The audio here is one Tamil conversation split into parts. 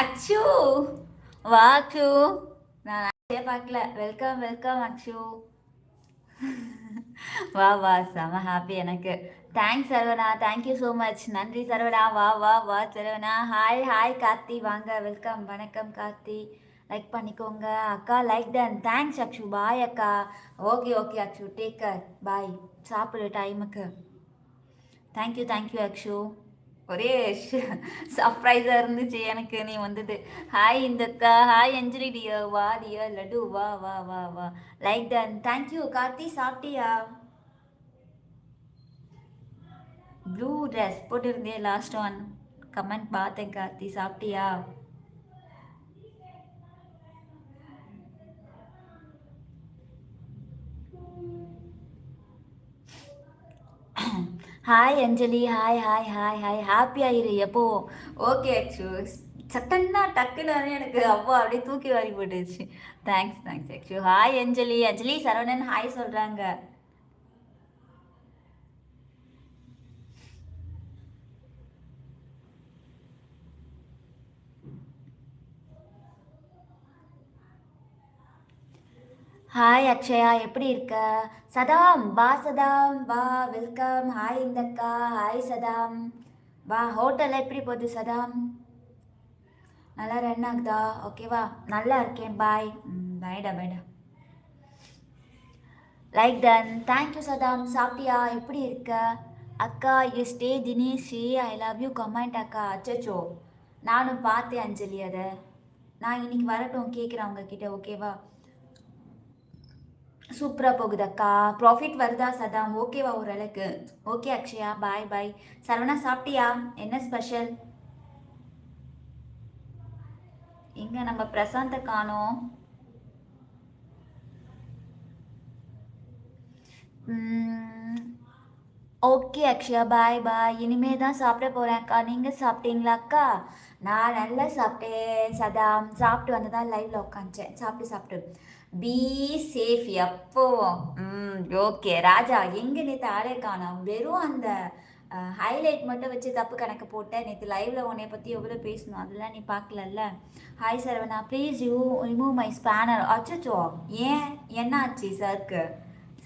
அக்ஷு வா அக்ஷு நான் நிறைய பார்க்கல. வெல்கம் வெல்கம் அக்ஷு வா வா செம ஹாப்பி எனக்கு. Thanks Saravana. Thank you so much நன்றி சரவணா. வா வா வா சரவணா. Hi hi Karthi. வாங்க வெல்கம் வணக்கம் கார்த்தி. லைக் பண்ணிக்கோங்க. அக்கா like done thanks Akshu bye அக்கா. Okay okay Akshu take care bye சாப்பிடு டைமுக்கு தேங்க்யூ தேங்க்யூ அக்ஷு ஒரே சர்ப்ரைஸாக இருந்துச்சு எனக்கு நீ வந்தது. ஹாய் இந்தக்கா ஹாய் அஞ்சலி டியர் வா டியர் லட்டு வா வா வா வா. Like done thank you Karthi சாப்பிட்டியா? ப்ளூ ட்ரெஸ் போட்டிருந்தேன் லாஸ்ட் ஒன் கமெண்ட் பார்த்தேன் கார்த்தி. சாப்பிட்டியா? Hi Anjali hi hi hi hi ஹாப்பியாக இரு எப்போ? ஓகே அக்ஷு சட்டன்னா டக்குன்னு எனக்கு அவ்வளோ அப்படியே தூக்கி வாரி போட்டுச்சு தேங்க்ஸ் தேங்க்ஸ் ஆக்சுவ ஹாய் அஞ்சலி அஞ்சலி சரவணன் ஹாய் சொல்கிறாங்க ஹாய் அக்ஷயா எப்படி இருக்க? சதாம் வா சதாம். வா வெல்கம் ஹாய் இந்தக்கா. ஹாய் சதாம். வா ஹோட்டல் எப்படி போகுது சதாம்? நல்லா ரன் ஆகுதா? ஓகேவா நல்லா இருக்கேன். பாய் பாய்டா பாய்டா லைக் டன் தேங்க்யூ சதாம். சாப்பிட்டியா? எப்படி இருக்க? அக்கா யூ ஸ்டே தினேஷி. ஐ லவ் யூ கமெண்ட் அக்கா. அச்சச்சோ. நானும் பார்த்தேன் அஞ்சலி அதை. நான் இன்னைக்கு வரட்டும் கேட்குறேன் அவங்கக்கிட்ட ஓகேவா சூப்பராக போகுது அக்கா ப்ராஃபிட் வருதா சதாம் ஓகேவா ஓரளவுக்கு. Okay Akshaya bye bye Saravana சாப்பிட்டியா? என்ன ஸ்பெஷல் இங்கே நம்ம பிரசாந்த காணோம். ஓகே அக்ஷயா. Bye bye. இனிமே தான் சாப்பிட போகிறேன் அக்கா. நீங்கள் சாப்பிட்டீங்களா அக்கா? நான் நல்லா சாப்பிட்டேன் சதாம் சாப்பிட்டு வந்து தான் லைவில் உட்காந்துச்சேன் சாப்பிட்டு சாப்பிட்டு பி சேஃப் எப்போ? ம் ஓகே. ராஜா எங்கே நேற்று ஆளே காணும். வெறும் அந்த ஹைலைட் மட்டும் வச்சு தப்பு கணக்கு போட்டேன். நேற்று லைவில் உன்னை பற்றி எவ்வளோ பேசணும்? அதெல்லாம் நீ பார்க்கலல்ல? Hi Saravana. Please you remove my spanner அச்சச்சோ. ஏன்? என்ன ஆச்சு சருக்கு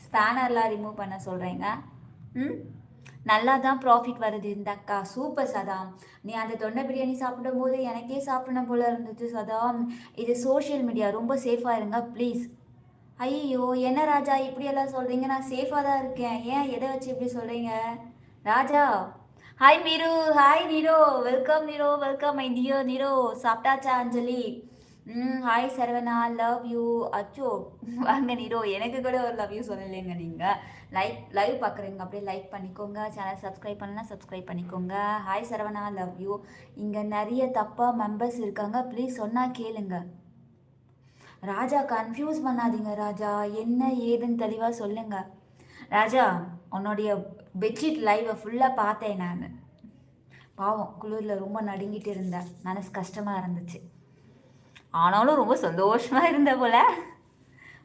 ஸ்பேனர்லாம் ரிமூவ் பண்ண சொல்கிறேங்க ம்? நல்லா தான் ப்ராஃபிட் வருது இந்த அக்கா. சூப்பர் சதாம் நீ அந்த தொண்டை பிரியாணி சாப்பிடும்போது எனக்கே சாப்பிடணும் போல இருந்துச்சு சதாம் இது சோஷியல் மீடியா ரொம்ப சேஃபாக இருங்க ப்ளீஸ் ஐயோ என்ன ராஜா இப்படியெல்லாம் சொல்கிறீங்க நான் சேஃபாக தான் இருக்கேன். ஏன் எதை வச்சு இப்படி சொல்கிறீங்க Raja. Hi Meeru hi Nero welcome Nero welcome I dear Nero சாப்பிட்டாச்சா அஞ்சலி? ம் ஹாய் சரவணா லவ் யூ அச்சோ வாங்க நீரோ எனக்கு கூட ஒரு லவ் யூ சொல்லலைங்க நீங்கள் லைக் லைவ் பார்க்குறீங்க அப்படியே லைக் பண்ணிக்கோங்க. சேனல் சப்ஸ்கிரைப் பண்ணலாம் சப்ஸ்கிரைப் பண்ணிக்கோங்க. ஹாய் சரவணா லவ் யூ இங்கே நிறைய தப்பாக மெம்பர்ஸ் இருக்காங்க. ப்ளீஸ் சொன்னால் கேளுங்க. ராஜா கன்ஃபியூஸ் பண்ணாதீங்க ராஜா. என்ன ஏதுன்னு தெளிவாக சொல்லுங்க. ராஜா உன்னுடைய பெட்ஷீட் லைவை ஃபுல்லாக பார்த்தேன் நான். பாவம் குளிரில் ரொம்ப நடுங்கிட்டு இருந்தேன். மனசு கஷ்டமாக இருந்துச்சு. ஆனாலும் ரொம்ப சந்தோஷமாக இருந்த போல.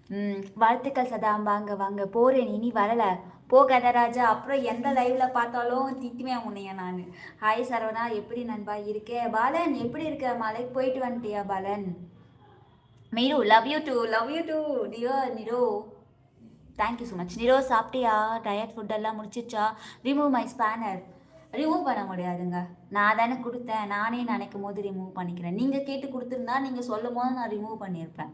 ம் வாழ்த்துக்கள் சதா. வாங்க வாங்க. போகிறேன் இனி வரலை. போகாத ராஜா. அப்புறம் எந்த லைவ்ல பார்த்தாலும் திட்டுவேன் உன்னைய நான். ஹாய் சரவணா. எப்படி நண்பா இருக்கே? பாலன் எப்படி இருக்க? மலைக்கு போயிட்டு வந்துட்டியா Balan? Meeru love you too love you too deo Niro thank you so much Niro சாப்பிட்டியா? டயட் ஃபுட்டெல்லாம் முடிச்சிச்சா ரிமூவ் மை ஸ்பேனர் ரிமூவ் பண்ண முடியாதுங்க. நான் தானே கொடுத்தேன். நானே நினைக்கும் போது ரிமூவ் பண்ணிக்கிறேன். நீங்கள் கேட்டு கொடுத்துருந்தா நீங்கள் சொல்லும் போது நான் ரிமூவ் பண்ணியிருப்பேன்.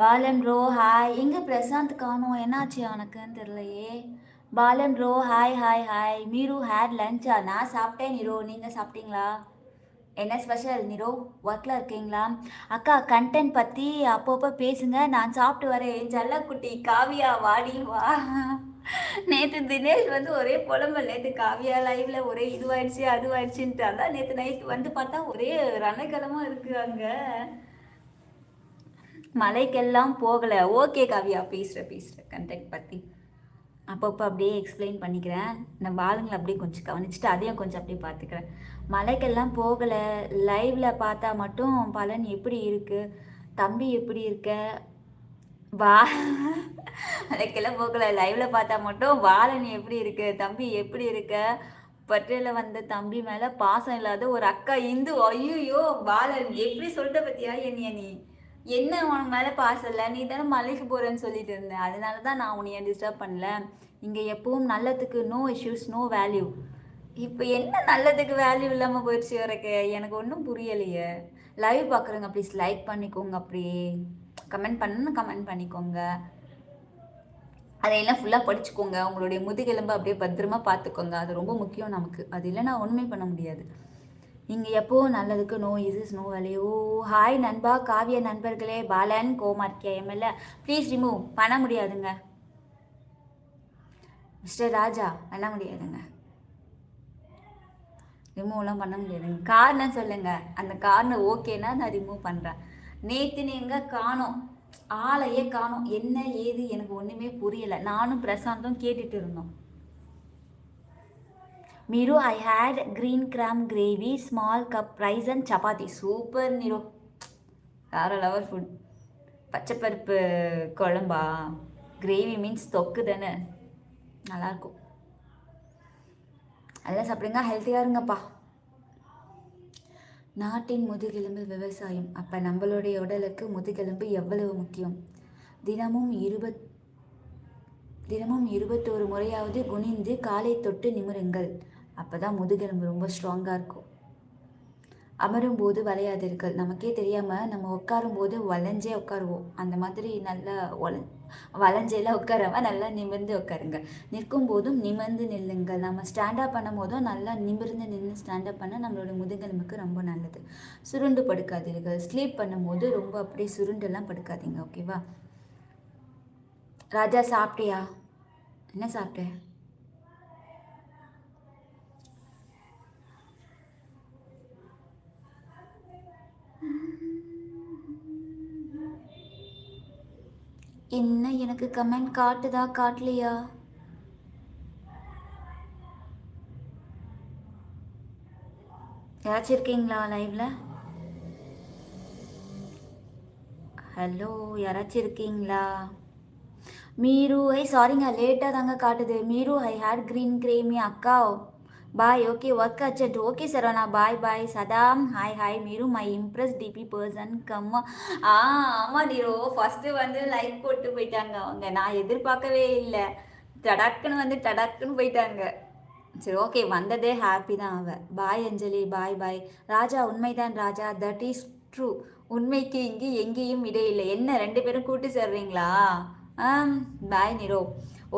பாலன் ப்ரோ ஹாய் எங்கே பிரசாந்த் காணும்? என்னாச்சு அவனுக்குன்னு தெரியலையே. Balan bro hi hi hi Meeru had லஞ்சா நான் சாப்பிட்டேன் நிரோ. நீங்கள் சாப்பிட்டீங்களா? என்ன ஸ்பெஷல் நிரோ? ஒர்க்கில் இருக்கீங்களா? அக்கா கண்டென்ட் பற்றி அப்பப்போ பேசுங்க. நான் சாப்பிட்டு வரேன். ஜல்லக்குட்டி காவியா வாடி வா. நேற்று தினேஷ் வந்து ஒரே புலம்பல். நேற்று காவியா லைவ்ல ஒரே இதுவாயிடுச்சு அதுவாயிடுச்சுன்ட்டு. அதான் நேற்று நைட் வந்து பார்த்தா ஒரே ரணகலமாக இருக்குது அங்கே. மலைக்கெல்லாம் போகலை. ஓகே காவியா பேசுகிற பேசுகிற கண்டெக்ட் பற்றி அப்பப்போ அப்படியே எக்ஸ்பிளைன் பண்ணிக்கிறேன். நம்ம ஆளுங்களை அப்படியே கொஞ்சம் கவனிச்சுட்டு அதையும் கொஞ்சம் அப்படியே பார்த்துக்கிறேன். மலைக்கெல்லாம் போகலை. லைவில் பார்த்தா மட்டும் பலன் எப்படி இருக்குது தம்பி எப்படி இருக்க? வா. மலைக்கெல்லாம் போகல. லைவ்ல பார்த்தா மட்டும் வாழன் எப்படி இருக்கு? தம்பி எப்படி இருக்க? பர்த்டேல வந்த தம்பி மேலே பாசம் இல்லாத ஒரு அக்கா இந்து. ஐயோ பாலன் எப்படி சொல்லிட்ட பத்தியா என்னைய நீ? என்ன உனக்கு மேலே பாசம் இல்லை? நீ தானே மலைக்கு போகிறேன்னு சொல்லிட்டு இருந்தேன் அதனால தான் நான் உன்னைய டிஸ்டர்ப் பண்ணல. இங்கே எப்பவும் நல்லதுக்கு நோ இஷ்யூஸ் நோ வேல்யூ இப்போ என்ன நல்லதுக்கு வேல்யூ இல்லாமல் போயிடுச்சு எனக்கு எனக்கு ஒன்றும் புரியலையே. லைவ் பார்க்குறேங்க ப்ளீஸ் லைக் பண்ணிக்கோங்க அப்படியே. கமெண்ட் பண்ணணும் கமெண்ட் பண்ணிக்கோங்க. அதையெல்லாம் ஃபுல்லாக படிச்சுக்கோங்க. உங்களுடைய முதுகெலும்பு அப்படியே பத்திரமா பார்த்துக்கோங்க. அது ரொம்ப முக்கியம் நமக்கு. அது இல்லைன்னா ஒன்றுமே பண்ண முடியாது. நீங்கள் எப்போ நல்லதுக்கு நோ இஸ் நோ வேலையோ. ஹாய் நண்பா காவிய நண்பர்களே. பாலன் கோமார்க்கியா எம்எல்ஏ ப்ளீஸ் ரிமூவ் பண்ண முடியாதுங்க. மிஸ்டர் ராஜா பண்ண முடியாதுங்க. ரிமூவ்லாம் பண்ண முடியாதுங்க. காரணம் சொல்லுங்கள் அந்த காரணம் ஓகேனா நான் ரிமூவ் பண்ணுறேன் நேற்று நீங்கள் காணோம். ஆளையே காணோம். என்ன ஏது எனக்கு ஒன்றுமே புரியலை. நானும் பிரசாந்தும் கேட்டுட்டு இருந்தோம். Meeru I had green gram gravy small cup rice and chapati super Nero வேற லவர் ஃபுட் பச்சைப்பருப்பு குழம்பா? கிரேவி மீன்ஸ் தொக்கு தானே. நல்லாயிருக்கும் நல்லா சாப்பிடுங்க. ஹெல்த்தியாக இருங்கப்பா. நாட்டின் முதுகெலும்பு விவசாயம். அப்போ நம்மளுடைய உடலுக்கு முதுகெலும்பு எவ்வளவு முக்கியம்? தினமும் இருபத் தினமும் இருபத்தோரு முறையாவது குனிந்து காலை தொட்டு நிமிருங்கள். அப்போ தான் முதுகெலும்பு ரொம்ப ஸ்ட்ராங்காக இருக்கும். அமரும் போது வளையாதீர்கள். நமக்கே தெரியாமல் நம்ம உட்காரும் போது வளைஞ்சே உட்காருவோம். அந்த மாதிரி நல்லா ஒல வளைஞ்செல்லாம் உட்காராம நல்லா நிமிர்ந்து உட்காருங்க. நிற்கும் போதும் நிமிர்ந்து நில்லுங்கள். நம்ம ஸ்டாண்டப் பண்ணும் போதும் நல்லா நிமிர்ந்து நின்று ஸ்டாண்டப் பண்ண நம்மளோட முதுகெலும்புக்கு ரொம்ப நல்லது. சுருண்டு படுக்காதீர்கள். ஸ்லீப் பண்ணும்போது ரொம்ப அப்படியே சுருண்டெல்லாம் படுக்காதீங்க. ஓகேவா ராஜா சாப்பிட்டியா? என்ன சாப்பிட்டேன் என்ன எனக்கு கமெண்ட் காட்டுதா காட்டலையா? யாராச்சும் இருக்கீங்களா லைவ்ல? ஹலோ யாராச்சும் இருக்கீங்களா? மீரு ஐ சாரிங்க லேட்டாக தாங்க காட்டுது. மீரு ஐ ஹேட் க்ரீன் கிரேமி அக்கா bye okay work urgent okay Saravana bye bye Saddam hi hi Meeru my impress DP person கம்மா ஆ ஆமாம் நீரோ ஃபஸ்ட்டு வந்து லைக் போட்டு போயிட்டாங்க அவங்க. நான் எதிர்பார்க்கவே இல்லை. டடக்குன்னு வந்து டடக்குன்னு போயிட்டாங்க. சரி ஓகே வந்ததே ஹாப்பி தான் அவ. பாய் அஞ்சலி. பாய் பாய் ராஜா உண்மைதான் ராஜா. தட் இஸ் ட்ரூ உண்மைக்கு இங்கே எங்கேயும் இடையில்லை என்ன ரெண்டு பேரும் கூட்டி சேர்றீங்களா? பாய் நிரோ.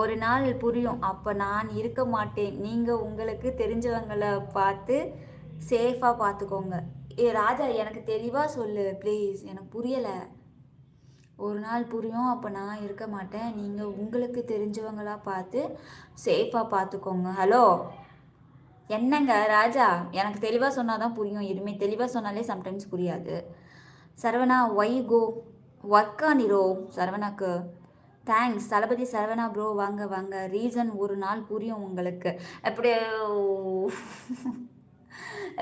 ஒரு நாள் புரியும். அப்போ நான் இருக்க மாட்டேன். நீங்கள் உங்களுக்கு தெரிஞ்சவங்களை பார்த்து சேஃபாக பார்த்துக்கோங்க. ஏ ராஜா எனக்கு தெளிவாக சொல்லு ப்ளீஸ் எனக்கு புரியலை. ஒரு நாள் புரியும். அப்போ நான் இருக்க மாட்டேன். நீங்கள் உங்களுக்கு தெரிஞ்சவங்களாக பார்த்து சேஃபாக பார்த்துக்கோங்க. ஹலோ என்னங்க ராஜா? எனக்கு தெளிவாக சொன்னால் தான் புரியும். எதுவுமே தெளிவாக சொன்னாலே சம்டைம்ஸ் புரியாது. சரவணா ஒய் கோ ஒர்க்கா நிரோ சரவணாக்கு. தேங்க்ஸ் தளபதி சரவணா ப்ரோ வாங்க வாங்க. ரீசன் ஒரு நாள் புரியும் உங்களுக்கு. அப்படி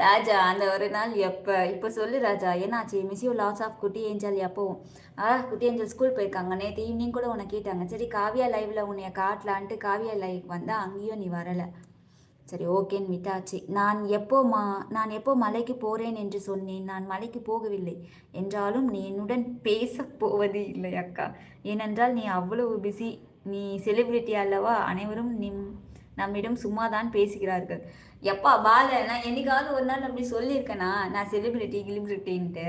ராஜா அந்த ஒரு நாள் எப்போ? இப்போ சொல்லு ராஜா. என்னாச்சு? மிஸ் யூ லாஸ் ஆஃப் குட்டி ஏஞ்சல் எப்போ? ஆ குட்டி ஏஞ்சல் ஸ்கூல் போயிருக்காங்க. நேற்று ஈவினிங் கூட உன்னை கேட்டாங்க. சரி காவியா லைவில் உன்னைய காட்டலான்ட்டு காவியா லைவ் வந்தால் அங்கேயும் நீ வரலை. சரி ஓகேன்னு விட்டாச்சு. நான் எப்போ மா நான் எப்போ மலைக்கு போகிறேன் என்று சொன்னேன். நான் மலைக்கு போகவில்லை. என்றாலும் நீ என்னுடன் பேச போவது இல்லை அக்கா. ஏனென்றால் நீ அவ்வளவு பிஸி நீ செலிபிரிட்டி அல்லவா? அனைவரும் நிம் நம்மிடம் சும்மா தான் பேசுகிறார்கள். எப்பா பால நான் என்னைக்காவது ஒரு நாள் அப்படி சொல்லியிருக்கேனா? நான் செலிப்ரிட்டி கிலிபிரிட்டின்ட்டு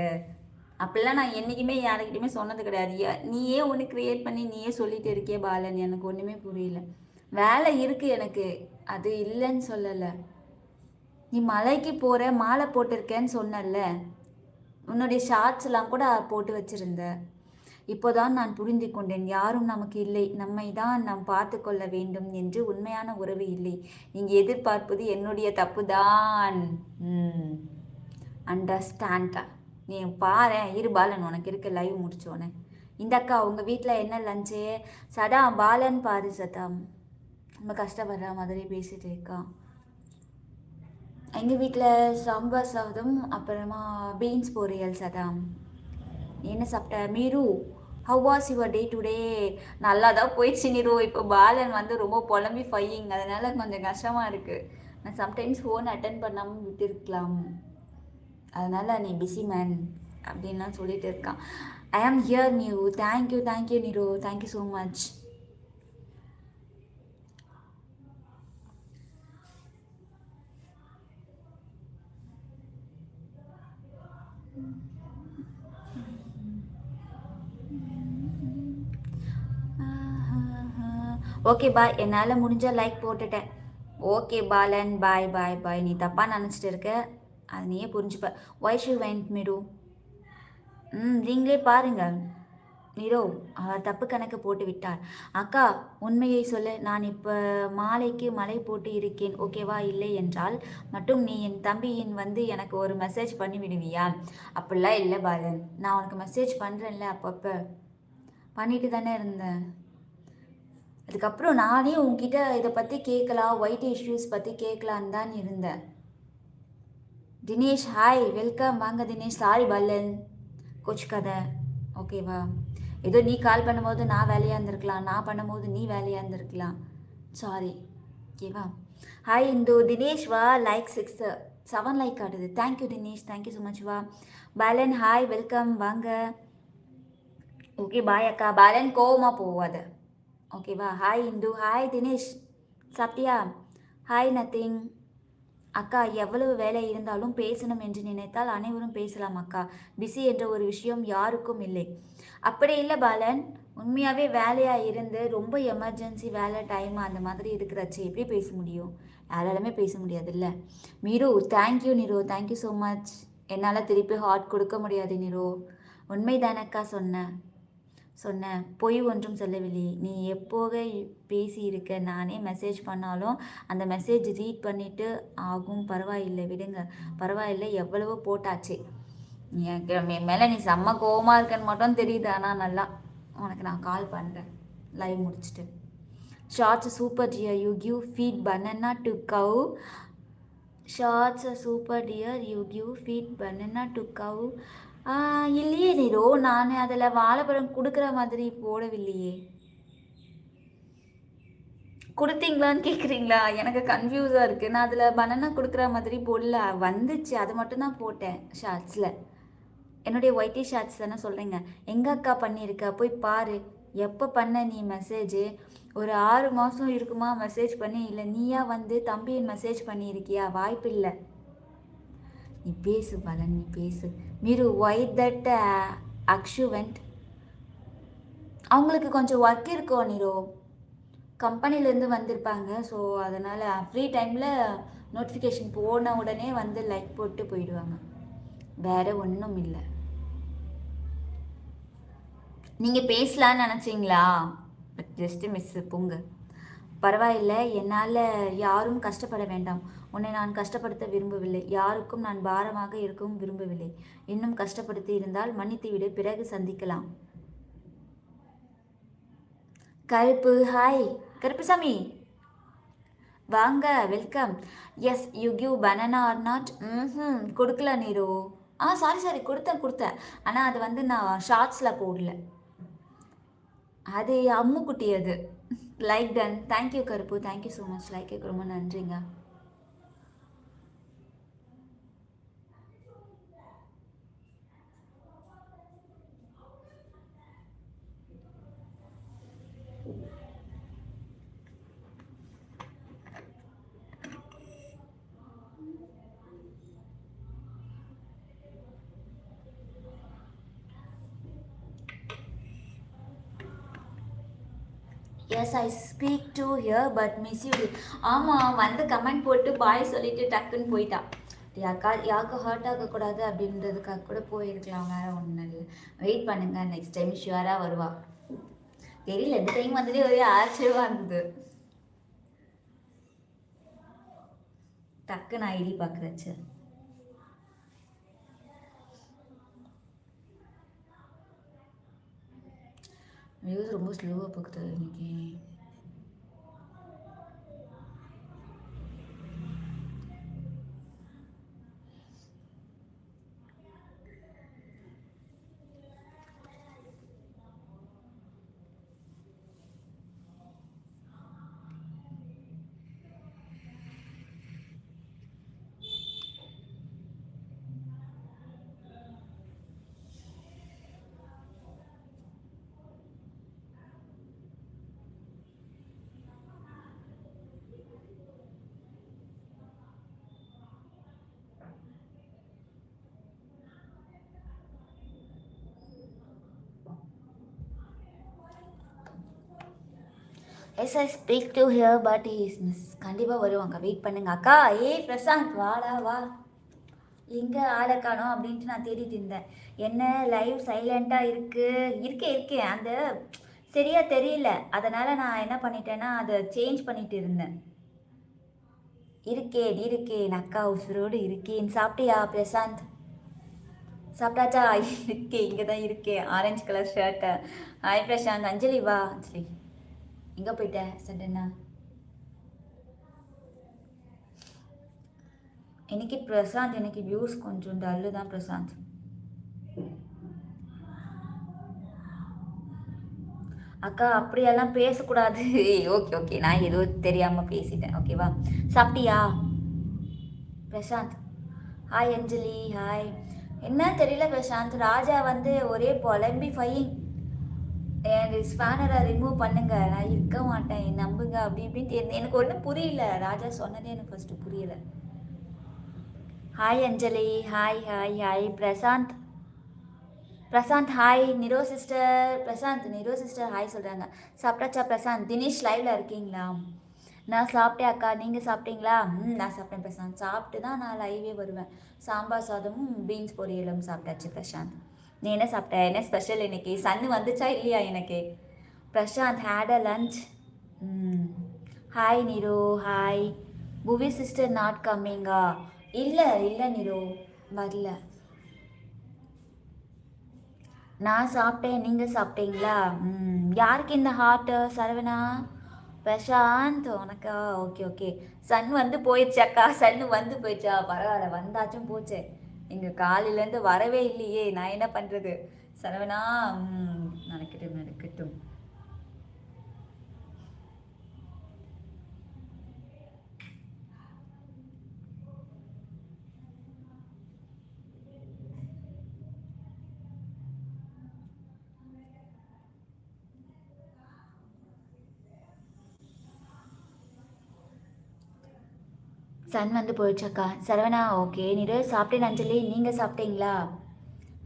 அப்படிலாம் நான் என்றைக்குமே யாருக்கிட்டையுமே சொன்னது கிடையாது. நீயே ஒன்று க்ரியேட் பண்ணி நீயே சொல்லிட்டு இருக்கியே பாலன். எனக்கு ஒன்றுமே புரியல. வேலை இருக்குது எனக்கு. அது இல்லைன்னு சொல்லலை. நீ மலைக்கு போகிற மாலை போட்டிருக்கேன்னு சொன்னல உன்னுடைய ஷார்ட்ஸ்லாம் கூட போட்டு வச்சுருந்த. இப்போதான் நான் புரிந்து கொண்டேன் யாரும் நமக்கு இல்லை. நம்மை தான் நாம் பார்த்து கொள்ள வேண்டும் என்று உண்மையான உறவு இல்லை. நீங்கள் எதிர்பார்ப்பது என்னுடைய தப்பு தான் அண்டர்ஸ்டாண்டா நீ பாரு இரு பாலன் உனக்கு இருக்க லைவ் முடிச்சோன்னே இந்த அக்கா உங்கள் வீட்டில் என்ன லஞ்சு சதா பாலன் பாரு சதாம். ரொம்ப கஷ்டப்படுற மாதிரி பேசிகிட்டு இருக்கான் எங்கள் வீட்டில் சாம்பார் சாதம் அப்புறமா பீன்ஸ் பொரியல் சதாம். என்ன சாப்பிட்ட Meeru. How was your day today நல்லா தான் போயிடுச்சு நீரு. இப்போ பாலன் வந்து ரொம்ப புலம்பி ஃபையிங் அதனால கொஞ்சம் கஷ்டமாக இருக்குது நான் சம்டைம்ஸ் ஃபோன் அட்டன் பண்ணாமல் விட்டுருக்கலாம். அதனால் நீ பிஸி மேன் அப்படின்லாம் சொல்லிட்டு இருக்கான். I am here new thank you thank you Niro thank you so much okay bye என்னால் முடிஞ்ச லைக் போட்டுட்டேன். ஓகே பாலன். பாய் பாய் பாய் நீ தப்பாக நினச்சிட்டு இருக்க. அது நீயே புரிஞ்சுப்ப. ஒய் ஷூ வெண்ட் மிடு ம் நீங்களே பாருங்கள் நிரோ அவர் தப்பு கணக்கு போட்டு விட்டார். அக்கா உண்மையை சொல்லு. நான் இப்போ மாலைக்கு மலை போட்டு இருக்கேன். ஓகேவா இல்லை என்றால் மட்டும் நீ என் தம்பியின் வந்து எனக்கு ஒரு மெசேஜ் பண்ணி விடுவியா? அப்படிலாம் இல்லை பாலன். நான் உனக்கு மெசேஜ் பண்ணுறேன்ல அப்பப்போ. பண்ணிட்டு தானே இருந்தேன். அதுக்கப்புறம் நானே உங்ககிட்ட இதை பற்றி கேட்கலாம் ஒயிட் இஷ்யூஸ் பற்றி கேட்கலான்னு தான் இருந்தேன். தினேஷ் ஹாய் வெல்கம் வாங்க தினேஷ். சாரி பல்லன். கோச் கதை. ஓகேவா ஏதோ நீ கால் பண்ணும்போது நான் வேலையாக இருந்திருக்கலாம். நான் பண்ணும்போது நீ வேலையாக இருந்திருக்கலாம். சாரி ஓகேவா ஹாய் இந்து. தினேஷ் வா. லைக் சிக்ஸ் செவன் லைக் காட்டுது thank you Dinesh. Thank you so much வா. பாலன் ஹாய் வெல்கம் வாங்க. ஓகே பாய் அக்கா. பாலன் கோவமாக போவாத ஓகேவா ஹாய் இந்து ஹாய் தினேஷ் சாப்பிட்டியா ஹாய் நத்திங் அக்கா எவ்வளவு வேலை இருந்தாலும் பேசணும் என்று நினைத்தால் அனைவரும் பேசலாம் அக்கா. பிஸி என்ற ஒரு விஷயம் யாருக்கும் இல்லை. அப்படி இல்லை பாலன். உண்மையாகவே வேலையாக இருந்து ரொம்ப எமர்ஜென்சி வேலை டைம் அந்த மாதிரி இருக்கிறச்சு எப்படி பேச முடியும்? யாராலுமே பேச முடியாதுல்ல. Meeru thank you Niro thank you so much என்னால் திருப்பி ஹார்ட் கொடுக்க முடியாது நிரோ உண்மைதானக்கா சொன்னேன் சொன்னேன். பொய் ஒன்றும் சொல்லவில்லை. நீ எப்போக பேசியிருக்க? நானே மெசேஜ் பண்ணாலும் அந்த மெசேஜ் ரீட் பண்ணிவிட்டு ஆகும். பரவாயில்லை. விடுங்க. பரவாயில்லை. எவ்வளவோ போட்டாச்சு. எனக்கு என் மேலே நீ செம்ம கோவமாக இருக்கன்னு மட்டும் தெரியுது. ஆனால் நல்லா உனக்கு நான் கால் பண்ணுறேன் லைவ் முடிச்சுட்டு. Shorts super dear you give feed banana to cow shorts super dear you give feed banana to cow இல்லையே நீரோ. நான் அதில் வாழைப்பழம் கொடுக்குற மாதிரி போடவில்லையே. கொடுத்தீங்களான்னு கேட்குறீங்களா எனக்கு கன்ஃபியூஸாக இருக்குது நான் அதில் பனானா கொடுக்குற மாதிரி போடல. வந்துச்சு. அது மட்டும்தான் போட்டேன் ஷார்ட்ஸில் என்னுடைய ஒயிட்டி ஷார்ட்ஸ் தானே சொல்கிறீங்க எங்கள் அக்கா பண்ணியிருக்க? போய் பாரு. எப்போ பண்ண நீ மெசேஜு ஒரு ஆறு மாதம் இருக்குமா மெசேஜ் பண்ணி? இல்லை நீயா வந்து தம்பியின் மெசேஜ் பண்ணியிருக்கியா? வாய்ப்பு நீ பேசு பலன் நீ பேசு. మీరు ஒய் தட் அக்ஷுவெண்ட் அவங்களுக்கு கொஞ்சம் ஒர்க் இருக்கும் நீரோ. கம்பெனிலேருந்து வந்திருப்பாங்க. ஸோ அதனால் ஃப்ரீ டைமில் நோட்டிஃபிகேஷன் போன உடனே வந்து லைக் போட்டு போயிடுவாங்க. வேறு ஒன்றும் இல்லை. நீங்கள் பேசலான்னு நினச்சிங்களா? பட் ஜஸ்ட்டு மிஸ்ஸு பொங்கு. பரவாயில்லை என்னால் யாரும் கஷ்டப்பட வேண்டாம். உன்னை நான் கஷ்டப்படுத்த விரும்பவில்லை. யாருக்கும் நான் பாரமாக இருக்கவும் விரும்பவில்லை. இன்னும் கஷ்டப்படுத்தி இருந்தால் மன்னித்து விடு. பிறகு சந்திக்கலாம். கருப்பு ஹாய் கருப்புசாமி. வாங்க welcome yes you give banana or not ம் கொடுக்கல நீரோ. ஆ சாரி சாரி கொடுத்தேன் கொடுத்தேன். ஆனால் அது வந்து நான் ஷார்ட்ஸில் போடல. அது அம்முக்குட்டி அது like done thank you Karuppu thank you so much like ரொம்ப நன்றிங்க. Yes I speak to here but miss you ஆமாம் வந்து கமெண்ட் போட்டு பாய் சொல்லிட்டு டக்குன்னு போயிட்டான் யாக்கா யாருக்கும் ஹர்ட் ஆகக்கூடாது அப்படின்றதுக்காக கூட போயிருக்கலாம் வேறு ஒன்றும் இல்லை. வெயிட் பண்ணுங்கள் நெக்ஸ்ட் டைம் ஷுவராக வருவா. தெரியல இந்த டைம் வந்துட்டு ஒரே ஆச்சரியமாக இருந்தது. டக்குன்னு ஐடி பார்க்குறச்சு வியூஸ் ரொம்ப ஸ்லோவாக போகுது இன்னைக்கு yes I speak to here but is miss கண்டிப்பாக வருவாங்க. வெயிட் பண்ணுங்க. அக்கா ஏய் பிரசாந்த் வாடா வா. எங்கே ஆளை காணோம் அப்படின்ட்டு நான் தேடிட்டு இருந்தேன். என்ன லைவ் சைலண்ட்டாக இருக்குது இருக்கே? இருக்கேன் அந்த சரியாக தெரியல. அதனால் நான் என்ன பண்ணிட்டேன்னா அதை சேஞ்ச் பண்ணிட்டு இருந்தேன். இருக்கேன் இருக்கேன் அக்கா உசுரோடு இருக்கேன். சாப்பிட்டியா பிரசாந்த்? சாப்பிட்டாச்சா? இருக்கே இங்கே தான் இருக்கேன் ஆரஞ்சு கலர் ஷர்ட்டை ஹாய் பிரசாந்த். அஞ்சலி வா. அஞ்சலி. எங்கே போயிட்ட? சடனா இன்னைக்கு பிரசாந்த் எனக்கு வியூஸ் கொஞ்சம் டல்லு தான் பிரசாந்த். அக்கா அப்படியெல்லாம் பேசக்கூடாது. ஓகே ஓகே நான் ஏதோ தெரியாமல் பேசிட்டேன். ஓகேவா சாப்பிட்டியா? பிரசாந்த். ஹாய் அஞ்சலி. ஹாய் என்ன தெரியல பிரசாந்த்? ராஜா வந்து ஒரே புலம்பி ஃபையிங் என் ஸ்பேனரை ரிமூவ் பண்ணுங்க. நான் இருக்க மாட்டேன். நம்புங்க. அப்படி இப்படின்னு எனக்கு ஒன்றும் புரியல. ராஜா சொன்னதே எனக்கு ஃபஸ்ட்டு புரியல. Hi Anjali. Hi hi hi Prasanth. Prasanth hi Niro sister Prasanth Niro sister hi சொல்கிறாங்க சாப்பிட்டாச்சா பிரசாந்த்? தினேஷ் லைவ்ல இருக்கீங்களா? நான் சாப்பிட்டேன் அக்கா. நீங்கள் சாப்பிட்டீங்களா? ம் நான் சாப்பிட்டேன் பிரசாந்த். சாப்பிட்டு தான் நான் லைவே வருவேன். சாம்பார் சாதமும் பீன்ஸ் பொரியலும் சாப்பிட்டாச்சு பிரசாந்த். நீ என்ன சாப்பிட்ட? என்ன ஸ்பெஷல் இன்னைக்கு? சன்னு வந்துச்சா இல்லையா எனக்கு? பிரசாந்த் ஹேட் அ லஞ்ச் ம். Hi Niro hi Bhuvi sister not கம்மிங்கா இல்லை இல்லை நிரோ வரல. நான் சாப்பிட்டேன். நீங்கள் சாப்பிட்டீங்களா? ம். யாருக்கு இந்த ஹார்ட்டு சரவணா? பிரசாந்த் உனக்கா? ஓகே ஓகே சன் வந்து போயிடுச்சாக்கா சன் வந்து போயிடுச்சா? பரவாயில்ல வந்தாச்சும் போச்சே. இங்கே காலையிலேருந்து வரவே இல்லையே நான் என்ன பண்ணுறது சரவணா சன் வந்து போயிடுச்சக்கா சரவணா ஓகே நீடு சாப்பிட்டேன் அஞ்சலி நீங்கள் சாப்பிட்டீங்களா?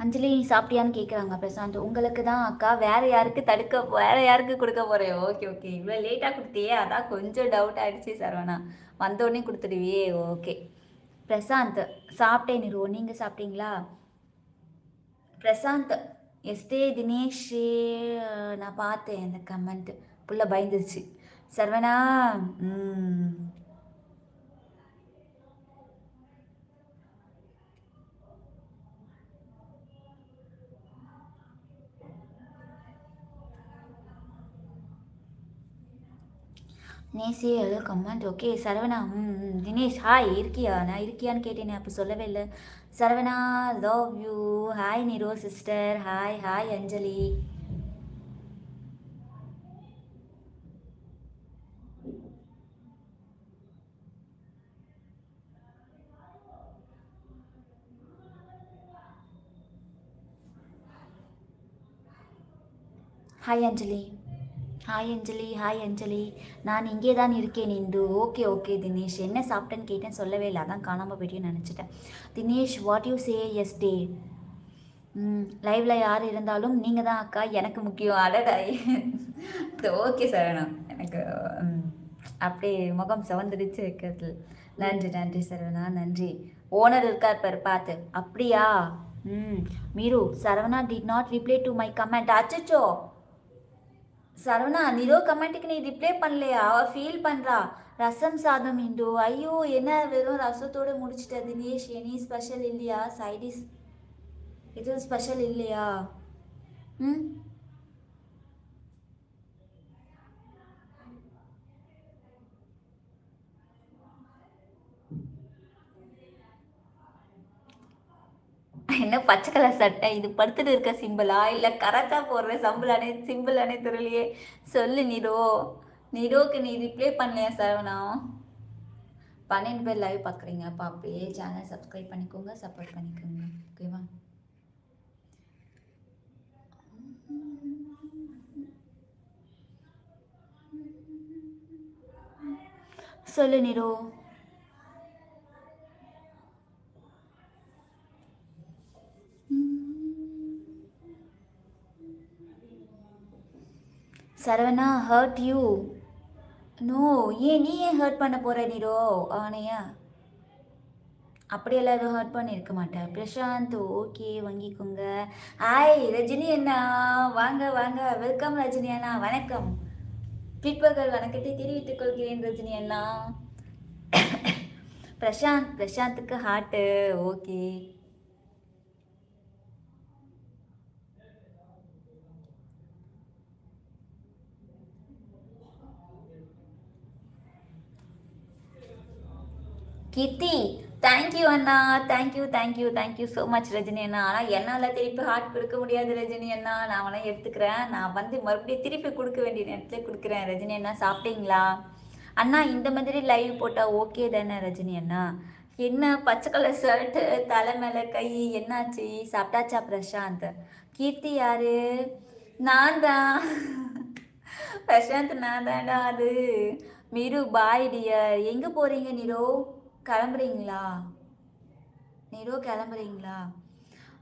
அஞ்சலி சாப்பிட்டியான்னு கேட்குறாங்க பிரசாந்த். உங்களுக்கு தான் அக்கா வேறு யாருக்கு தடுக்க வேறு யாருக்கு கொடுக்க போகிறேன் ஓகே ஓகே இவ்வளோ லேட்டாக கொடுத்தியே அதான் கொஞ்சம் டவுட் ஆகிடுச்சி சரவணா. வந்தோடனே கொடுத்துடுவியே. ஓகே பிரசாந்த் சாப்பிட்டேன் நிறுவோ நீங்கள் சாப்பிட்டீங்களா? பிரசாந்த் எஸ்டே தினேஷ் நான் பார்த்தேன். அந்த கமெண்ட் புள்ள பயந்துருச்சு. சரவணா நேசி ஹலோ கமெண்ட் ஓகே சரவணா ம் ம், தினேஷ் ஹாய் இருக்கியா? நான் இருக்கியான்னு கேட்டேனே அப்போ சொல்லவே இல்லை. Saravana love you hi Niro sister hi hi Anjali. Hi Anjali. Hi Anjali hi Anjali நான் இங்கே தான் இருக்கேன் இந்து. ஓகே ஓகே தினேஷ் என்ன சாப்பிட்டேன்னு கேட்டேன் சொல்லவே இல்லை. அதான் காணாமல் போயிட்டேன்னு நினச்சிட்டேன். Dinesh what you say yes day ம் லைவில் யார் இருந்தாலும் நீங்கள் தான் அக்கா. எனக்கு முக்கியம். அடடாய் ஓகே சரவணா. எனக்கு ம், அப்படியே முகம் சவந்துடுச்சு இருக்கிறது நன்றி நன்றி சரவணா. நன்றி. ஓனர் இருக்கார் பாரு பார்த்து. அப்படியா? ம் Meeru Saravana did not reply to my comment அச்சோ சரவணா நிரோ கமெண்ட்டுக்கு நீ ரிப்ளை பண்ணலையா? அவ ஃபீல் பண்ணுறா ரசம் சாதம் இண்டோ. ஐயோ என்ன வெறும் ரசத்தோடு முடிச்சிட்ட தினேஷ்? எனி ஸ்பெஷல் இல்லையா? Side dish? எதுவும் ஸ்பெஷல் இல்லையா? ம்? என்ன பச்சை கலர் சட்டை? இது படுத்துட்டு இருக்க சிம்பிளா இல்லை கரெக்டாக போடுற சிம்பிள் சிம்பிளானே தெரியலையே. சொல்லு நிரோ. நிரோக்கு நீ ரிப்ளை பண்ணலையா சரவணா? பன்னெண்டு பேர் லைவ் பார்க்குறீங்க அப்போ அப்படியே சேனல் சப்ஸ்கிரைப் பண்ணிக்கோங்க சப்போர்ட் பண்ணிக்கோங்க. ஓகேவா சொல்லு Niro. Saravana hurt you no ஏன் நீ ஏன் ஹர்ட் பண்ண போகிற நீரோ அவனையா அப்படியெல்லாம் எதுவும் ஹர்ட் பண்ணியிருக்க மாட்டேன் பிரசாந்த் ஓகே வாங்கிக்கோங்க. ஹாய் ரஜினி அண்ணா. வாங்க வாங்க. வெல்கம் ரஜினி அண்ணா. வணக்கம். பிற்பகல் வணக்கத்தை தெரிவித்துக் கொள்கிறேன் ரஜினி அண்ணா. Prashanth பிரசாந்துக்கு heart okay Keerthi thank you Anna. Thank you thank you thank you so much Rajini அண்ணா. ஆனால் என்னால் திருப்பி ஹார்ட் கொடுக்க முடியாது ரஜினி அண்ணா. நான் வேணால் எடுத்துக்கிறேன். நான் வந்து மறுபடியும் திருப்பி கொடுக்க வேண்டிய நேரத்தில் கொடுக்குறேன். ரஜினி அண்ணா சாப்பிட்டீங்களா? அண்ணா இந்த மாதிரி லைவ் போட்டால் ஓகே தானே ரஜினி அண்ணா? என்ன பச்சை கலர் ஷர்ட்டு தலை மேலே கை என்னாச்சு? சாப்பிட்டாச்சா பிரசாந்த்? கீர்த்தி யாரு? நான் தான். பிரசாந்த் நான் தான்டா அது. மீரு பாய் டியர் எங்கே போகிறீங்க நீரோ? கிளம்புறீங்களா? நீரோ கிளம்புறீங்களா?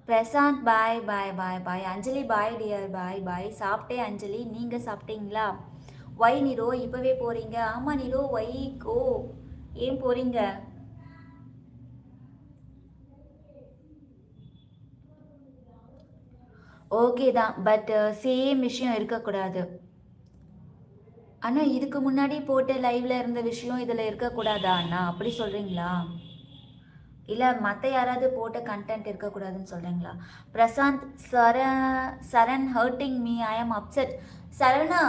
Prashanth bye bye bye bye Anjali bye dear bye bye சாப்பிட்டே அஞ்சலி நீங்கள் சாப்பிட்டீங்களா? ஒய் நீரோ இப்போவே போகிறீங்க ஆமாம் நீரோ ஒய் கோ. ஏன் போகிறீங்க ஓகே தான் பட் சேம் uh, விஷயம் இருக்கக்கூடாது. அண்ணா இதுக்கு முன்னாடி போட்ட லைவ்ல இருந்த விஷயம் இதில் இருக்கக்கூடாதா அண்ணா? அப்படி சொல்கிறீங்களா இல்லை மற்ற யாராவது போட்ட கண்டென்ட் இருக்கக்கூடாதுன்னு சொல்கிறீங்களா பிரசாந்த் சர சரண் ஹர்ட்டிங் மீ ஐ ஆம் அப்செட் சரணா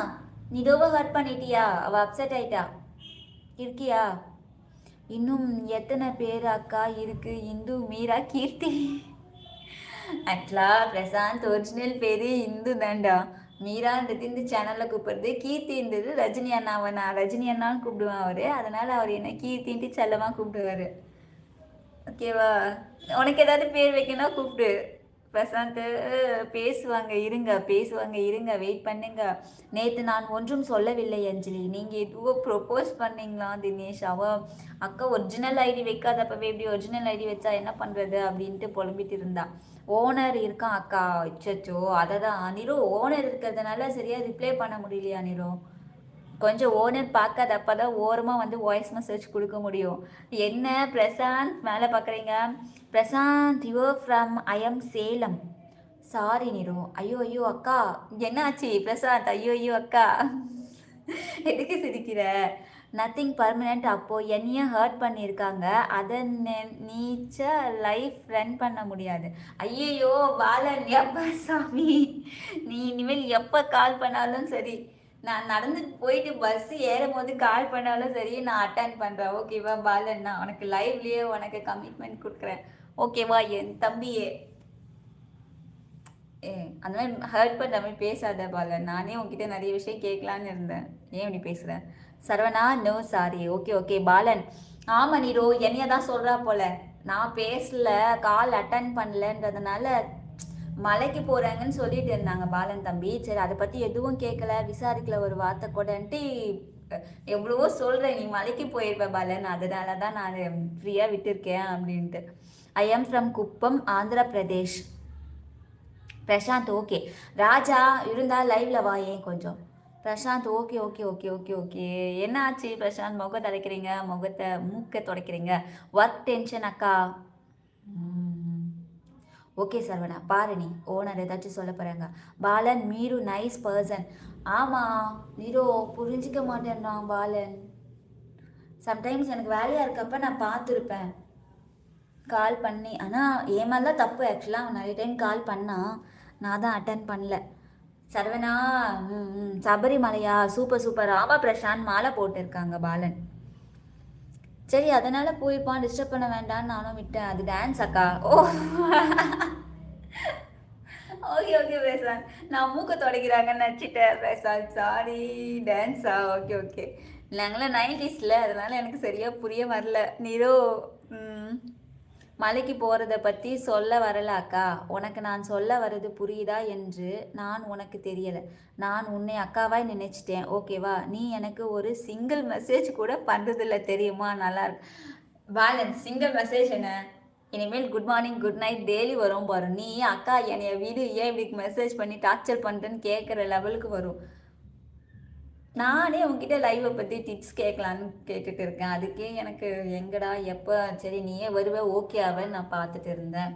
நீ ஹர்ட் பண்ணிட்டியா? அவள் அப்செட் ஆயிட்டா? இருக்கியா? இன்னும் எத்தனை பேர் அக்கா இருக்கு? இந்து மீரா கீர்த்தி. அட்லா பிரசாந்த் ஒரிஜினல் பேரு இந்து தான்டா. மீரான்றது இந்த சேனலில் கூப்பிடுறது கீர்த்தின்றது ரஜினி அண்ணாவை நான் ரஜினி அண்ணான்னு கூப்பிடுவேன் அவர். அதனால் அவர் என்ன கீர்த்தின்ட்டு செல்லமாக கூப்பிடுவார். ஓகேவா உனக்கு ஏதாவது பேர் வைக்கணும் கூப்பிடு. பிரசாந்த் பேசுவாங்க இருங்க பேசுவாங்க இருங்க வெயிட் பண்ணுங்க. நேற்று நான் ஒன்றும் சொல்லவில்லை அஞ்சலி. நீங்கள் எதுவோ ப்ரொப்போஸ் பண்ணீங்களா தினேஷ்? அவ அக்கா ஒரிஜினல் ஐடி வைக்காதப்பவே எப்படி ஒரிஜினல் ஐடி வச்சா என்ன பண்ணுறது அப்படின்ட்டு புலம்பிட்டு இருந்தா. ஓனர் இருக்கான் அக்கா. அச்சோ அதை தான் அனிரோ ஓனர் இருக்கிறதுனால சரியாக ரிப்ளை பண்ண முடியலையா அனிரோ? கொஞ்சம் ஓனர் பார்க்காத அப்போ தான் ஓரமாக வந்து வாய்ஸ் மெசேஜ் கொடுக்க முடியும். என்ன பிரசாந்த்? மேலே பார்க்குறீங்க Prasanth your from I'm Salem. Sorry Niru ஐயோ ஐயோ அக்கா. என்னாச்சு? பிரசாந்த் ஐயோ ஐயோ அக்கா. எதுக்கு சிரிக்கிற? நத்திங் பர்மனெண்ட் அப்போது என்னையே ஹர்ட் பண்ணியிருக்காங்க. அதை நீச்ச லைஃப் ரன் பண்ண முடியாது. ஐயையோ பாலன் எப்போ சாமி நீ இனிமேல் எப்போ கால் பண்ணாலும் சரி. நான் நடந்துட்டு போயிட்டு பஸ் ஏறும் போது கால் பண்ணாலும் சரி நான் அட்டன் பண்ணுறேன் ஓகேவா பாலன் நான் உனக்கு லைவ்லேயே உனக்கு கமிட்மெண்ட் கொடுக்குறேன். ஓகேவா என் தம்பியே. ஏ அந்த மாதிரி ஹர்ட் பண்ணுற மாதிரி பேசாத பாலன். நானே உங்ககிட்ட நிறைய விஷயம் கேட்கலான்னு இருந்தேன். ஏன் இப்படி பேசுகிறேன் Saravana no sorry okay okay Balan. ஆமாம் நீரோ என்னைய தான் சொல்கிறா போல. நான் பேசல கால் அட்டன் பண்ணலன்றதுனால மலைக்கு போகிறாங்கன்னு சொல்லிட்டு இருந்தாங்க பாலன் தம்பி. சரி அதை பற்றி எதுவும் கேட்கல விசாரிக்கல ஒரு வார்த்தை கூடன்ட்டு எவ்வளவோ சொல்கிறேன் நீ மலைக்கு போயிருப்ப பாலன். அதனால தான் நான் ஃப்ரீயாக விட்டுருக்கேன் அப்படின்ட்டு. I am from Kuppam Andhra Pradesh Prasanth okay ராஜா இருந்தால் லைவ்ல வா ஏன் கொஞ்சம்? Prasanth okay okay okay okay okay என்ன ஆச்சு பிரசாந்த்? முகத்தை துடைக்கிறீங்க? முகத்தை மூக்கை துடைக்கிறீங்க? ஒர்க் டென்ஷன் அக்கா? ஓகே சரவணா. பாரு நீ ஓனர் ஏதாச்சும் சொல்ல போகிறாங்க பாலன் மீரு நைஸ் பர்சன் ஆமாம் நீரோ புரிஞ்சிக்க மாட்டேன்றான் பாலன். சம்டைம்ஸ் எனக்கு வேலையாக இருக்கப்ப நான் பார்த்துருப்பேன். கால் பண்ணி ஆனால் என் தான் தப்பு. ஆக்சுவலாக அவன் நிறைய டைம் கால் பண்ணான் நான் தான் அட்டன் பண்ணல. சரவணா சபரிமலையா? சூப்பர் சூப்பர் ஆமா பிரசாந்த் மாலை போட்டிருக்காங்க பாலன். சரி அதனால போயிருப்பான் டிஸ்டர்ப் பண்ண வேண்டாம்னு நானும் விட்டேன். அது டான்ஸ் அக்கா. ஓ. ஓகே ஓகே பிரசாந்த் நான் மூக்க தொடக்கிறாங்கன்னு நினச்சிட்டேன். பிரசாந்த் சாரி டான்ஸா ஓகே ஓகே. நாங்களாம் நைன்டிஸில் அதனால எனக்கு சரியாக புரிய வரல. நீரோ ம், மலைக்கு போகிறத பற்றி சொல்ல வரல அக்கா. உனக்கு நான் சொல்ல வர்றது புரியுதா என்று நான் உனக்கு தெரியலை. நான் உன்னை அக்காவாய் நினச்சிட்டேன். ஓகேவா நீ எனக்கு ஒரு சிங்கிள் மெசேஜ் கூட பண்ணுறதில்ல தெரியுமா? நல்லா இருக்கு. பேலன்ஸ் சிங்கிள் மெசேஜ் என்ன? இனிமேல் good morning good night daily வரும் பாரு. நீ அக்கா என்னைய வீடு ஏன் இப்படி மெசேஜ் பண்ணி டார்ச்சர் பண்ணுறேன்னு கேட்குற லெவலுக்கு வரும். நானே உங்ககிட்ட லைவை பற்றி டிப்ஸ் கேட்கலான்னு கேட்டுட்டு இருக்கேன். அதுக்கே எனக்கு எங்கடா எப்போ? சரி நீயே வருவே ஓகே ஆவேன்னு நான் பார்த்துட்டு இருந்தேன்.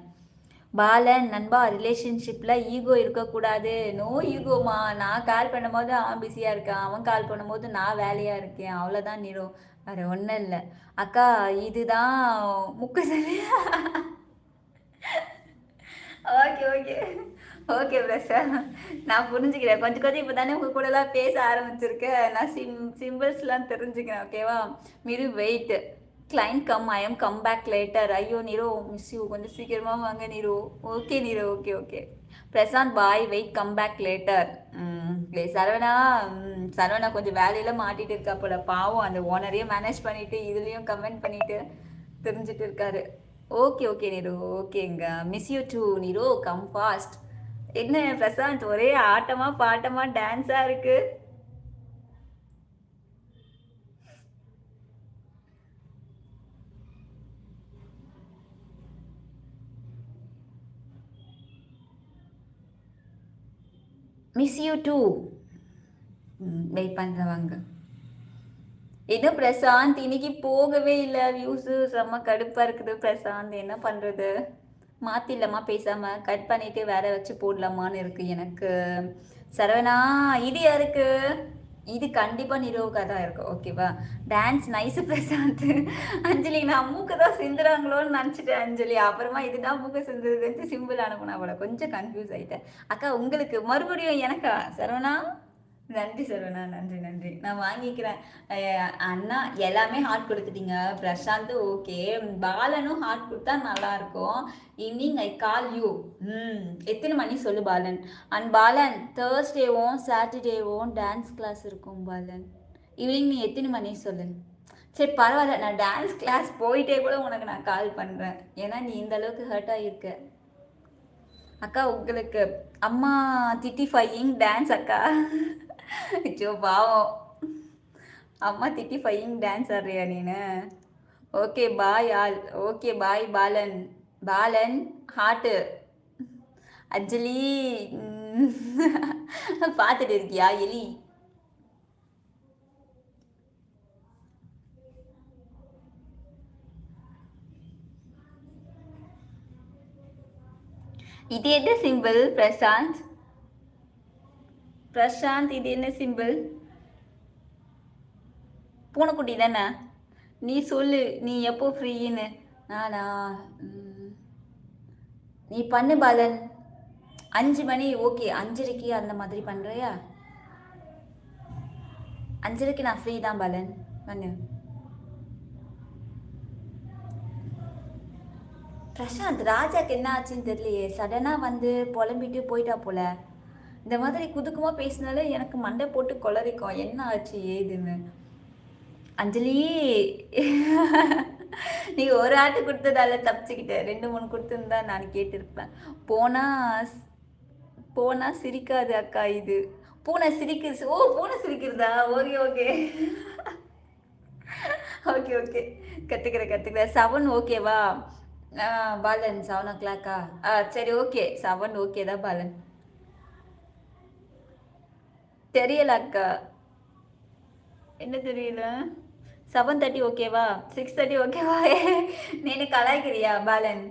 பாலன் நண்பா ரிலேஷன்ஷிப்பில் ஈகோ இருக்கக்கூடாது. நோ ஈகோமா நான் கால் பண்ணும்போது அவன் பிஸியாக இருக்கான். அவன் கால் பண்ணும்போது நான் வேலையாக இருக்கேன். அவ்வளோதான் நீரோ. வேறு ஒன்றும் இல்லை. அக்கா இதுதான் முக்கு சொல்லி ஓகே ஓகே ஓகே பிரஷர் நான் புரிஞ்சுக்கிறேன். கொஞ்சம் கொஞ்சம் இப்போ தானே உங்கள் கூடலாம் பேச ஆரம்பிச்சிருக்கேன். நான் சிம் சிம்பிள்ஸ்லாம் தெரிஞ்சுக்கிறேன் ஓகேவா Meeru wait client come I am come back later ஐயோ நீரோ மிஸ் யூ கொஞ்சம் சீக்கிரமாக வாங்க Niro. Okay Niro okay okay Prasanth bye wait come back later Saravana. Saravana கொஞ்சம் வேலையில மாட்டிட்டு இருக்கா போல. பாவம் அந்த ஓனரையும் மேனேஜ் பண்ணிட்டு இதுலேயும் கமெண்ட் பண்ணிட்டு தெரிஞ்சுட்டு இருக்காரு. Okay okay Neeru. ஓகேங்க miss you too Niro. Come fast என்ன பிரசாந்த் ஒரே ஆட்டமா பாட்டமா டான்ஸா இருக்கு. மிஸ் யூ டூ வெயிட் பண்றவங்க என்ன பிரசாந்த் இன்னைக்கு போகவே இல்லை வியூஸு செம்ம கடுப்பாக இருக்குது பிரசாந்த் என்ன பண்ணுறது மாற்றிடலாமா பேசாமல் கட் பண்ணிவிட்டு வேற வச்சு போடலாமான்னு இருக்குது எனக்கு. சரவணா இது யாருக்கு? இது கண்டிப்பாக நிரோகா தான் இருக்கும் ஓகேவா டான்ஸ் நைஸு பிரசாந்த். அஞ்சலி நான் மூக்கு தான் சிந்துறாங்களோன்னு நினச்சிட்டேன் அஞ்சலி. அப்புறமா இதுதான் மூக்கு சிந்துறதுன்ட்டு சிம்பிள் அனுப்புனா போல. கொஞ்சம் கன்ஃபியூஸ் ஆகிட்டேன் அக்கா உங்களுக்கு மறுபடியும் எனக்கா? சரவணா? நன்றி சரவணா நன்றி நன்றி. நான் வாங்கிக்கிறேன். அண்ணா எல்லாமே ஹார்ட் கொடுத்துட்டீங்க. பிரசாந்த் ஓகே பாலனும் ஹார்ட் கொடுத்தா நல்லா இருக்கும் ஈவினிங் ஐ கால் யூ ம். எத்தனை மணி சொல்லு பாலன்? அண்ட் பாலன் தேர்ஸ்டேவும் சாட்டர்டேவும் டான்ஸ் கிளாஸ் இருக்கும் பாலன். ஈவினிங் நீ எத்தனை மணி சொல்லு? சரி பரவாயில்ல. நான் டான்ஸ் கிளாஸ் போயிட்டே கூட உனக்கு நான் கால் பண்ணுறேன் ஏன்னா நீ இந்த அளவுக்கு ஹர்ட் ஆகியிருக்க அக்கா உங்களுக்கு அம்மா திட்டி ஃபையிங் டான்ஸ் அக்கா. ஐயோ பாவம். அம்மா திட்டி ஃபையிங் டான்ஸ் ஆடுறியா நீனு? Okay bye all. Okay bye Balan. Balan heart Anjali. பார்த்துட்டு இருக்கியா எலி? இது எது சிம்பிள் பிரசாந்த்? பிரசாந்த் இது என்ன சிம்பிள் பூனைக்குட்டி தானே? நீ சொல்லு நீ எப்போ ஃப்ரீன்னு நானா? நீ பண்ணு பாலன். அஞ்சு மணி ஓகே அஞ்சரைக்கு அந்த மாதிரி பண்ணுறியா அஞ்சரைக்கு நான் ஃப்ரீ தான் பாலன். பண்ணு. பிரசாந்த் ராஜாக்கு என்ன ஆச்சுன்னு தெரியலையே. சடனாக வந்து புலம்பிட்டு போயிட்டா போல. இந்த மாதிரி குதுக்கமாக பேசினாலே எனக்கு மண்டை போட்டு கொளறிக்கும். என்ன ஆச்சு ஏதுன்னு அஞ்சலி. நீ ஒரு ஆட்டு கொடுத்ததால தப்பிச்சுக்கிட்டேன் ரெண்டு மூணு கொடுத்துருந்தா நான் கேட்டிருப்பேன். போனா போனா சிரிக்காது அக்கா இது. பூனை சிரிக்குது. ஓ பூனை சிரிக்கிறதா ஓகே ஓகே. Okay okay. கற்றுக்கிறேன் கற்றுக்கிறேன் செவன் ஓகேவா ஆ பாலன் செவன் ஓ கிளாக்கா ஆ சரி ஓகே செவன் ஓகே தான் பாலன் தெரியல அக்கா என்ன தெரியல செவன் தேர்ட்டி ஓகேவா சிக்ஸ் தேர்ட்டி ஓகேவா நீ கலாய்க்கிறியா பாலன்?